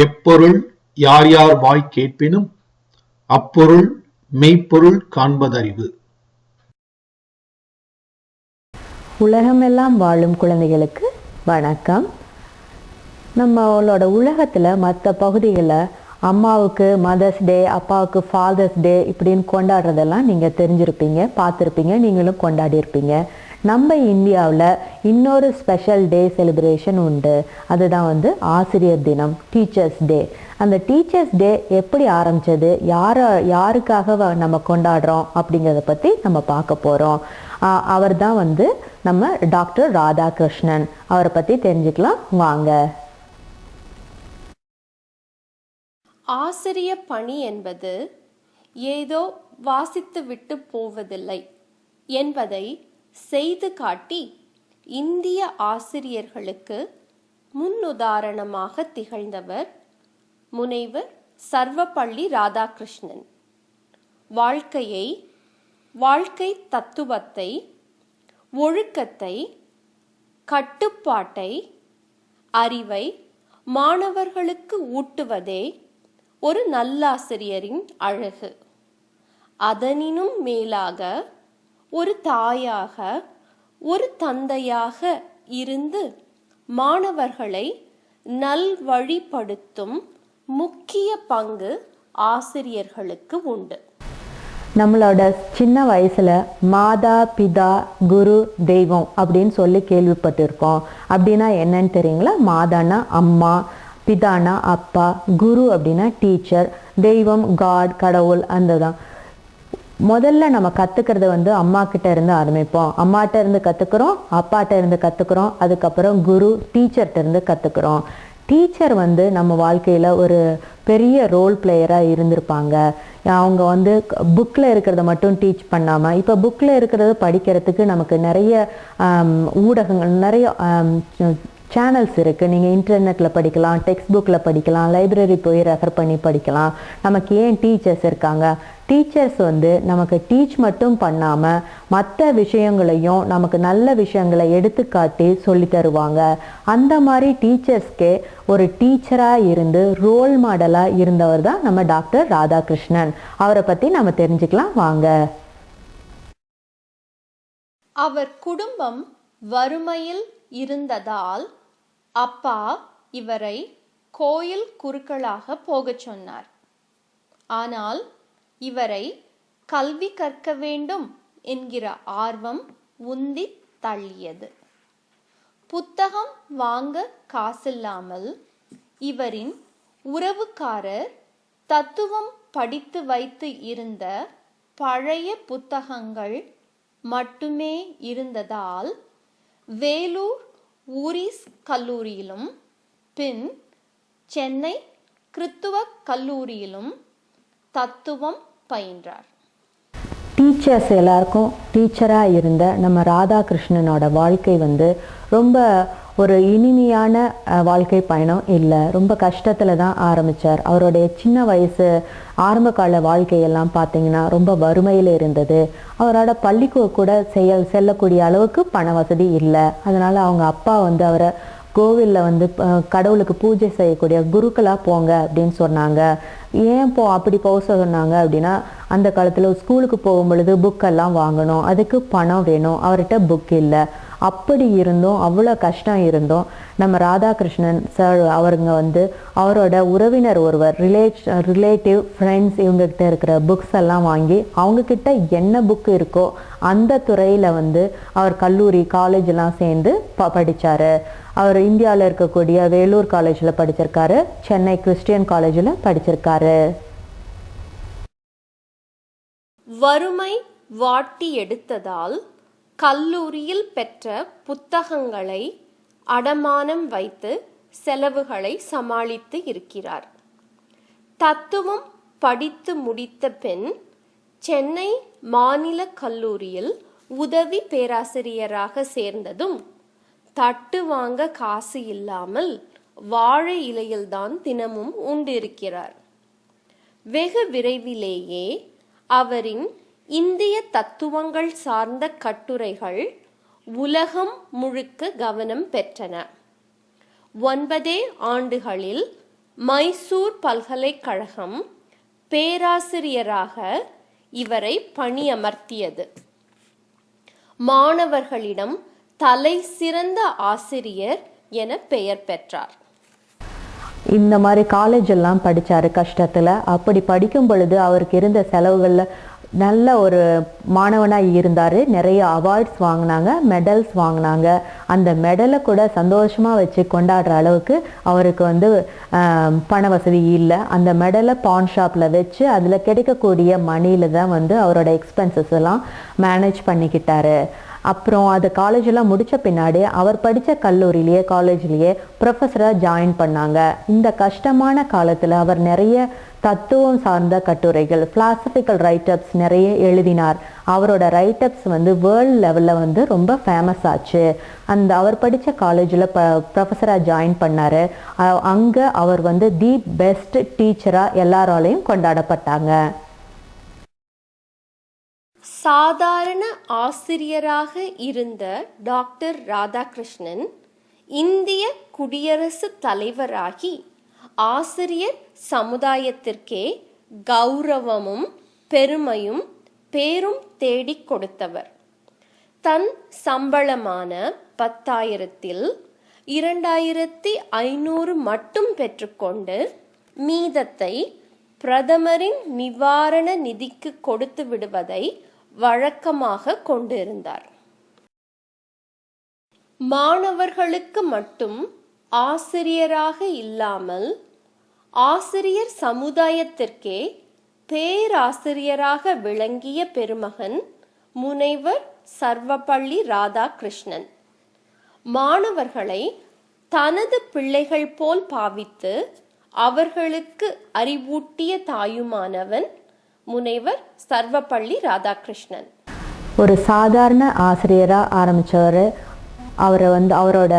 எப்பொருள் யார் யார் வாய் கேட்பினும் அப்பொருள் மெய்ப்பொருள் காண்பதறிவு. உலகமெல்லாம் வாழும் குழந்தைகளுக்கு வணக்கம். நம்மளோட உலகத்தில் மற்ற பகுதிகளில் அம்மாவுக்கு மதர்ஸ் டே அப்பாவுக்கு ஃபாதர்ஸ் டே இப்படின்னு கொண்டாடுறதெல்லாம் நீங்கள் தெரிஞ்சிருப்பீங்க பார்த்துருப்பீங்க நீங்களும் கொண்டாடியிருப்பீங்க. நம்ம இந்தியாவில் இன்னொரு ஸ்பெஷல் டே செலிப்ரேஷன் உண்டு. அதுதான் வந்து ஆசிரியர் தினம் டீச்சர்ஸ் டே அந்த டீச்சர்ஸ் டே எப்படி ஆரம்பிச்சது? யாரை யாருக்காக வ- நம்ம கொண்டாடுறோம் அப்படிங்கிறத பற்றி நம்ம பார்க்க போகிறோம் அவர் தான் வந்து நம்ம டாக்டர் ராதாகிருஷ்ணன். அவரை பற்றி தெரிஞ்சுக்கலாம். வாங்க. ஆசிரிய பணி என்பது ஏதோ வாசித்து விட்டு போவதில்லை என்பதை செய்து காட்டி இந்திய ஆசிரியர்களுக்கு முன்னுதாரணமாக திகழ்ந்தவர் முனைவர் சர்வப்பள்ளி ராதாகிருஷ்ணன். வாழ்க்கையை வாழ்க்கை தத்துவத்தை ஒழுக்கத்தை கட்டுப்பாட்டை அறிவை மாணவர்களுக்கு ஊட்டுவதே ஒரு நல்லாசிரியரின் அழகு. அதனினும் மேலாக ஒரு தாயாக ஒரு தந்தையாக இருந்து மாணவர்களை நல்வழிப்படுத்தும் முக்கிய பங்கு ஆசிரியர்களுக்கு உண்டு. நம்மளோட சின்ன வயசுல மாதா பிதா குரு தெய்வம் அப்படின்னு சொல்லி கேள்விப்பட்டிருக்கோம் அப்படின்னா என்னன்னு தெரியுங்களா? மாதானா அம்மா பிதானா அப்பா குரு அப்படின்னா டீச்சர் தெய்வம் காட் கடவுள் அந்த தான். முதல்ல நம்ம கற்றுக்கிறது வந்து அம்மா கிட்ட இருந்து ஆரம்பிப்போம். அம்மாட்ட இருந்து கத்துக்கிறோம் அப்பாட்ட இருந்து கற்றுக்குறோம் அதுக்கப்புறம் குரு டீச்சர்கிட்ட இருந்து கற்றுக்குறோம் டீச்சர் வந்து நம்ம வாழ்க்கையில் ஒரு பெரிய ரோல் பிளேயராக இருந்திருப்பாங்க. அவங்க வந்து புக்கில் இருக்கிறத மட்டும் டீச் பண்ணாமல் இப்போ புக்கில் இருக்கிறத படிக்கிறதுக்கு நமக்கு நிறைய ஊடகங்கள் நிறைய சேனல்ஸ் இருக்குது நீங்கள் இன்டர்நெட்டில் படிக்கலாம் டெக்ஸ்ட் புக்கில் படிக்கலாம் லைப்ரரி போய் ரெஃபர் பண்ணி படிக்கலாம். நமக்கு ஏன் டீச்சர்ஸ் இருக்காங்க? டீச்சர்ஸ் வந்து நமக்கு டீச் மட்டும் பண்ணாமல் மற்ற விஷயங்களையும் நமக்கு நல்ல விஷயங்களை எடுத்துக்காட்டி சொல்லி தருவாங்க. அந்த மாதிரி டீச்சர்ஸ்க்கே ஒரு டீச்சராக இருந்து ரோல் மாடலாக இருந்தவர் தான் நம்ம டாக்டர் ராதாகிருஷ்ணன். அவரை பற்றி நம்ம தெரிஞ்சுக்கலாம். வாங்க. அவர் குடும்பம் வறுமையில் இருந்ததால் அப்பா இவரை கோயில் குருக்களாக போகச் சொன்னார். ஆனால் இவரை கல்வி கற்க வேண்டும் என்கிற ஆர்வம் உந்தி தள்ளியது. புத்தகம் வாங்க காசில்லாமல் இவரின் உறவுக்காரர் தத்துவம் படித்து வைத்து இருந்த பழைய புத்தகங்கள் மட்டுமே இருந்ததால் வேலூர் ஊரிஸ் கல்லூரியிலும் பின் சென்னை கிறித்துவ கல்லூரியிலும் தத்துவம் பயின்றார். டீச்சர்ஸ் எல்லாருக்கும் டீச்சராக இருந்த நம்ம ராதாகிருஷ்ணனோட வாழ்க்கை வந்து ரொம்ப ஒரு இனிமையான வாழ்க்கை பயணம் இல்லை. ரொம்ப கஷ்டத்தில் தான் ஆரம்பித்தார் அவருடைய சின்ன வயசு ஆரம்ப கால வாழ்க்கையெல்லாம் பார்த்தீங்கன்னா ரொம்ப வறுமையில் இருந்தது. அவரோட பள்ளிக்கு கூட செய்ய செல்லக்கூடிய அளவுக்கு பண வசதி இல்லை. அதனால் அவங்க அப்பா வந்து அவரை கோவிலில் வந்து கடவுளுக்கு பூஜை செய்யக்கூடிய குருக்களாக போங்க அப்படின்னு சொன்னாங்க. ஏன் போ அப்படி போக சொன்னாங்க அப்படின்னா அந்த காலத்தில் ஸ்கூலுக்கு போகும் பொழுது புக்கெல்லாம் வாங்கணும். அதுக்கு பணம் வேணும். அவர்கிட்ட புக் இல்லை. அப்படி இருந்தும் அவ்வளோ கஷ்டம் இருந்தும். நம்ம ராதாகிருஷ்ணன் சார் அவருங்க வந்து அவரோட உறவினர் ஒருவர் ரிலேட் ரிலேட்டிவ் ஃப்ரெண்ட்ஸ் இவங்ககிட்ட இருக்கிற புக்ஸ் எல்லாம் வாங்கி அவங்கக்கிட்ட என்ன புக் இருக்கோ அந்த துறையில் வந்து அவர் கல்லூரி காலேஜெலாம் சேர்ந்து ப படித்தார் அவர் இந்தியாவில் இருக்கக்கூடிய வேலூர் காலேஜில் படிச்சிருக்காரு சென்னை கிறிஸ்டியன் காலேஜில் படிச்சிருக்காரு. வறுமை வாட்டி எடுத்ததால் கல்லூரியில் பெற்ற புத்தகங்களை அடமானம் வைத்து செலவுகளை சமாளித்து இருக்கிறார். தத்துவம் படித்து முடித்த பின் சென்னை மாநில கல்லூரியில் உதவி பேராசிரியராக சேர்ந்ததும் தட்டு வாங்க காசு இல்லாமல் வாழை இலையில்தான் தினமும் உண்டிருக்கிறார் வெகு விரைவிலேயே அவரின் இந்திய தத்துவங்கள் சார்ந்த கட்டுரைகள் உலகம் முழுக்க கவனம் பெற்றன. ஒன்பதே ஆண்டுகளில் மைசூர் பல்கலைக்கழகம் பேராசிரியராக இவரை பணியமர்த்தியது. மாணவர்களிடம் தலை சிறந்த ஆசிரியர் என பெயர் பெற்றார். இந்த மாதிரி காலேஜ் எல்லாம் படிச்சாரு கஷ்டத்துல. அப்படி படிக்கும் பொழுது அவருக்கு இருந்த செலவுகள்ல நல்ல ஒரு மாணவனாக இருந்தார். நிறைய அவார்ட்ஸ் வாங்கினாங்க மெடல்ஸ் வாங்கினாங்க. அந்த மெடலை கூட சந்தோஷமாக வச்சு கொண்டாடுற அளவுக்கு அவருக்கு வந்து பண வசதி இல்லை. அந்த மெடலை பான் ஷாப்பில் வச்சு அதில் கிடைக்கக்கூடிய மணியில் தான் வந்து அவரோட எக்ஸ்பென்சஸ் எல்லாம் மேனேஜ் பண்ணிக்கிட்டாரு. அப்புறம் அது காலேஜெல்லாம் முடித்த பின்னாடி அவர் படித்த கல்லூரியிலேயே காலேஜ்லேயே ப்ரொஃபஸராக ஜாயின் பண்ணாங்க. இந்த கஷ்டமான காலத்தில் அவர் நிறைய தத்துவம் சார்ந்த கட்டுரைகள் ஃபிலாசபிக்கல் ரைட்டப்ஸ் நிறைய எழுதினார். அவரோட ரைட்டப்ஸ் வந்து வேர்ல்ட் லெவலில் வந்து ரொம்ப ஃபேமஸ் ஆச்சு. அந்த அவர் படித்த காலேஜில் ப ப்ரொஃபஸராக ஜாயின் பண்ணார். அங்கே அவர் வந்து தி பெஸ்ட் டீச்சராக எல்லாராலையும் கொண்டாடப்பட்டாங்க. சாதாரண ஆசிரியராக இருந்த டாக்டர் ராதாகிருஷ்ணன் இந்திய குடியரசுத் தலைவராகி ஆசிரியர் சமுதாயத்திற்கே கௌரவமும் பெருமையும் பேரும் தேடிக் கொடுத்தவர். தன் சம்பளமான பத்தாயிரத்தில் இரண்டாயிரத்தி ஐநூறு மட்டும் பெற்றுக்கொண்டு மீதத்தை பிரதமரின் நிவாரண நிதிக்கு கொடுத்து விடுவதை வழக்கமாக கொண்டிருந்தார். மாணவர்களுக்கு மட்டும் ஆசிரியராக இல்லாமல் ஆசிரியர் சமுதாயத்திற்கே பேராசிரியராக விளங்கிய பெருமகன் முனைவர் சர்வப்பள்ளி ராதாகிருஷ்ணன். மாணவர்களை தனது பிள்ளைகள் போல் பாவித்து அவர்களுக்கு அறிவூட்டிய தாயுமானவன் முனைவர் சர்வப்பள்ளி ராதாகிருஷ்ணன். ஒரு சாதாரண ஆசிரியராக ஆரம்பித்தவர் அவரை வந்து அவரோட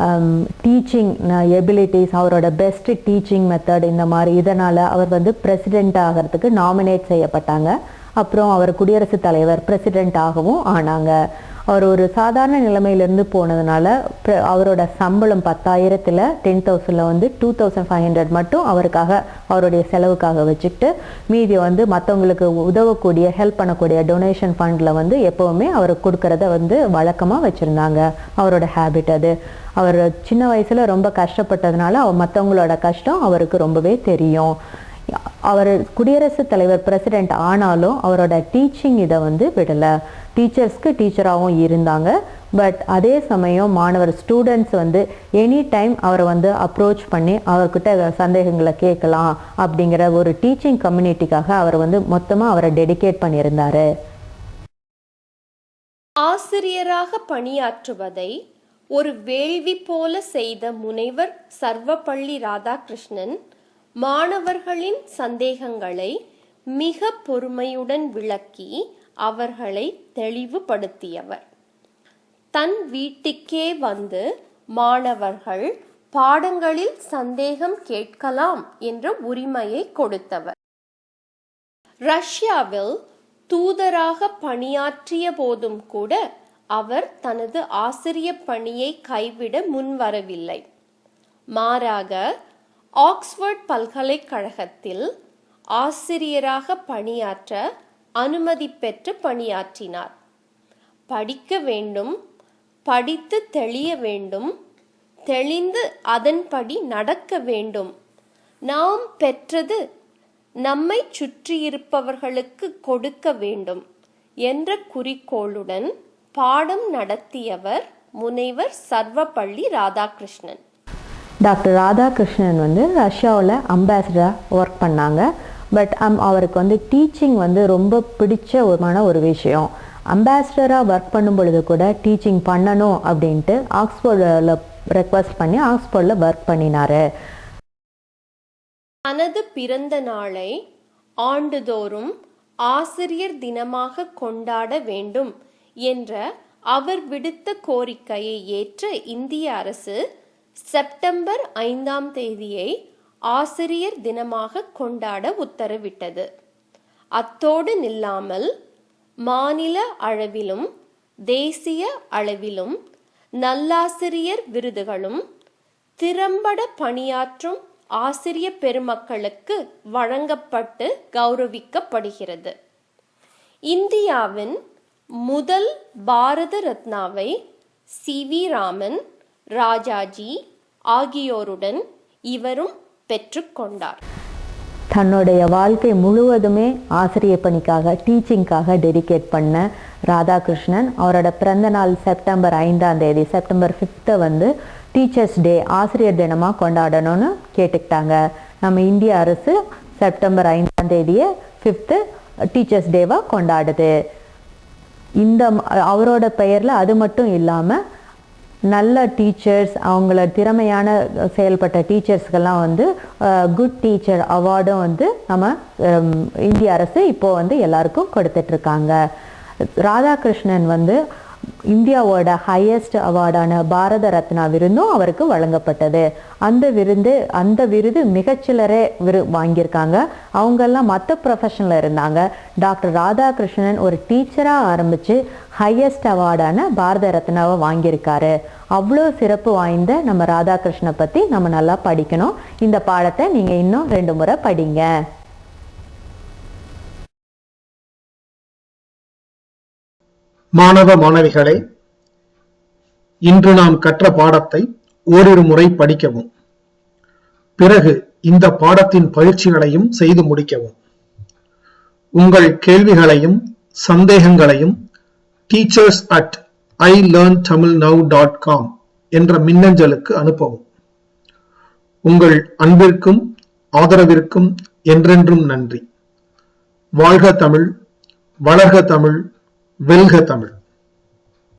Um, டீச்சிங் எபிலிட்டிஸ் uh, அவரோட பெஸ்ட் டீச்சிங் மெத்தட் இந்த மாதிரி இதனால் அவர் வந்து பிரசிடெண்ட் ஆகிறதுக்கு நாமினேட் செய்யப்பட்டாங்க. அப்புறம் அவர் குடியரசுத் தலைவர் பிரசிடெண்ட் ஆகவும் ஆனாங்க. அவர் ஒரு சாதாரண நிலைமையிலேருந்து போனதுனால அவரோட சம்பளம் பத்தாயிரத்தில் டென் தௌசண்டில் வந்து டூ தௌசண்ட் ஃபைவ் ஹண்ட்ரட் மட்டும் அவருக்காக அவருடைய செலவுக்காக வச்சுக்கிட்டு மீதி வந்து மற்றவங்களுக்கு உதவக்கூடிய ஹெல்ப் பண்ணக்கூடிய டொனேஷன் ஃபண்டில் வந்து எப்போவுமே அவர் கொடுக்கறத வந்து வழக்கமாக வச்சுருந்தாங்க. அவரோட ஹேபிட் அது. அவர் சின்ன வயசில் ரொம்ப கஷ்டப்பட்டதுனால அவர் மற்றவங்களோட கஷ்டம் அவருக்கு ரொம்பவே தெரியும். அவர் குடியரசுத் தலைவர் பிரசிடெண்ட் ஆனாலும் அவரோட டீச்சிங் இதை வந்து விடலை. டீச்சர்ஸ்க்கு டீச்சராகவும் இருந்தாங்க. பட் அதே சமயம் மாணவர் ஸ்டூடெண்ட்ஸ் வந்து எனி டைம் அவரை வந்து அப்ரோச் பண்ணி அவர்கிட்ட சந்தேகங்களை கேட்கலாம் அப்படிங்கிற ஒரு டீச்சிங் கம்யூனிட்டிக்காக அவர் வந்து மொத்தமாக அவரை டெடிகேட் பண்ணியிருந்தார். ஆசிரியராக பணியாற்றுவதை ஒரு வேள்வி போல செய்த முனைவர் சர்வப்பள்ளி ராதாகிருஷ்ணன் மாணவர்களின் சந்தேகங்களை மிக பொறுமையுடன் விளக்கி அவர்களை தெளிவுபடுத்தியவர். தன் வீட்டுக்கே வந்து மாணவர்கள் பாடங்களில் சந்தேகம் கேட்கலாம் என்ற உரிமையை கொடுத்தவர். ரஷ்யாவில் தூதராக பணியாற்றிய போதும் கூட அவர் தனது ஆசிரிய பணியை கைவிட முன்வரவில்லை. மாறாக ஆக்ஸ்போர்ட் பல்கலைக்கழகத்தில் ஆசிரியராக பணியாற்ற அனுமதி பெற்று பணியாற்றினார். படிக்க வேண்டும் படித்து தெளிய வேண்டும் தெளிந்து அதன்படி நடக்க வேண்டும். நாம் பெற்றது நம்மை சுற்றியிருப்பவர்களுக்கு கொடுக்க வேண்டும் என்ற குறிக்கோளுடன் பாடம் நடத்தியவர் முனைவர் சர்வப்பள்ளி ராதாகிருஷ்ணன். டாக்டர் ராதாகிருஷ்ணன் வந்து ரஷ்யாவில் அம்பாசிடராக ஒர்க் பண்ணாங்க. பட் அம் um, அவருக்கு வந்து டீச்சிங் வந்து ரொம்ப பிடிச்சமான ஒரு விஷயம். அம்பாசிடராக ஒர்க் பண்ணும் பொழுது கூட டீச்சிங் பண்ணணும் அப்படின்ட்டு ஆக்ஸ்போர்டில் ரெக்வஸ்ட் பண்ணி ஆக்ஸ்போர்டில் ஒர்க் பண்ணினாரு. தனது பிறந்த நாளை ஆண்டுதோறும் ஆசிரியர் தினமாக கொண்டாட வேண்டும் என்ற அவர் விடுத்த கோரிக்கையை ஏற்ற இந்திய அரசு செப்டம்பர் ஐந்தாம் தேதியை ஆசிரியர் தினமாக கொண்டாட உத்தரவிட்டது. அத்தோடு நில்லாமல் மாநில அளவிலும் தேசிய அளவிலும் நல்லாசிரியர் விருதுகளும் திறம்பட பணியாற்றும் ஆசிரிய பெருமக்களுக்கு வழங்கப்பட்டு கௌரவிக்கப்படுகிறது. இந்தியாவின் முதல் பாரத ரத்னாவை சி வி ராமன் ராஜாஜி ஆகியோருடன் இவரும் பெற்றுக்கொண்டார் தன்னுடைய வாழ்க்கை முழுவதுமே ஆசிரியர் பணிக்காக டீச்சிங்காக டெடிகேட் பண்ண ராதாகிருஷ்ணன் அவரோட பிறந்த நாள் செப்டம்பர் ஐந்தாம் தேதி செப்டம்பர் ஃபிஃப்த்தை வந்து டீச்சர்ஸ் டே ஆசிரியர் தினமாக கொண்டாடணும்னு கேட்டுக்கிட்டாங்க. நம்ம இந்திய அரசு செப்டம்பர் ஐந்தாம் தேதியை ஃபிஃப்த்து டீச்சர்ஸ் டேவாக கொண்டாடுது. இந்த அவரோட பெயரில் அது மட்டும் இல்லாமல் நல்ல டீச்சர்ஸ் அவங்கள திறமையான செயல்பட்ட டீச்சர்ஸ்க்கெல்லாம் வந்து குட் டீச்சர் அவார்டும் வந்து நம்ம இந்திய அரசு இப்போ வந்து எல்லாருக்கும் கொடுத்துட்டு இருக்காங்க. ராதாகிருஷ்ணன் வந்து இந்தியாவோட ஹையஸ்ட் அவார்டான பாரத ரத்னா விருந்தும் அவருக்கு வழங்கப்பட்டது. அந்த விருந்து அந்த விருது மிகச்சிலரே விரு வாங்கியிருக்காங்க. அவங்கெல்லாம் மற்ற ப்ரொஃபஷனில் இருந்தாங்க. டாக்டர் ராதாகிருஷ்ணன் ஒரு டீச்சராக ஆரம்பித்து ஹையஸ்ட் அவார்டான பாரத ரத்னாவை வாங்கியிருக்காரு. அவ்வளோ சிறப்பு வாய்ந்த நம்ம ராதாகிருஷ்ணனை பற்றி நம்ம நல்லா படிக்கணும். இந்த பாடத்தை நீங்கள் இன்னும் ரெண்டு முறை படிங்க. மாணவ மாணவிகளே இன்று நாம் கற்ற பாடத்தை ஓரிரு முறை படிக்கவும். பிறகு இந்த பாடத்தின் பயிற்சிகளையும் செய்து முடிக்கவும். உங்கள் கேள்விகளையும் சந்தேகங்களையும் teachers at I learn Tamil now dot com என்ற மின்னஞ்சலுக்கு அனுப்பவும். உங்கள் அன்பிற்கும் ஆதரவிற்கும் என்றென்றும் நன்றி. வாழ்க தமிழ் வளர்க தமிழ் வெல்க தமிழ்.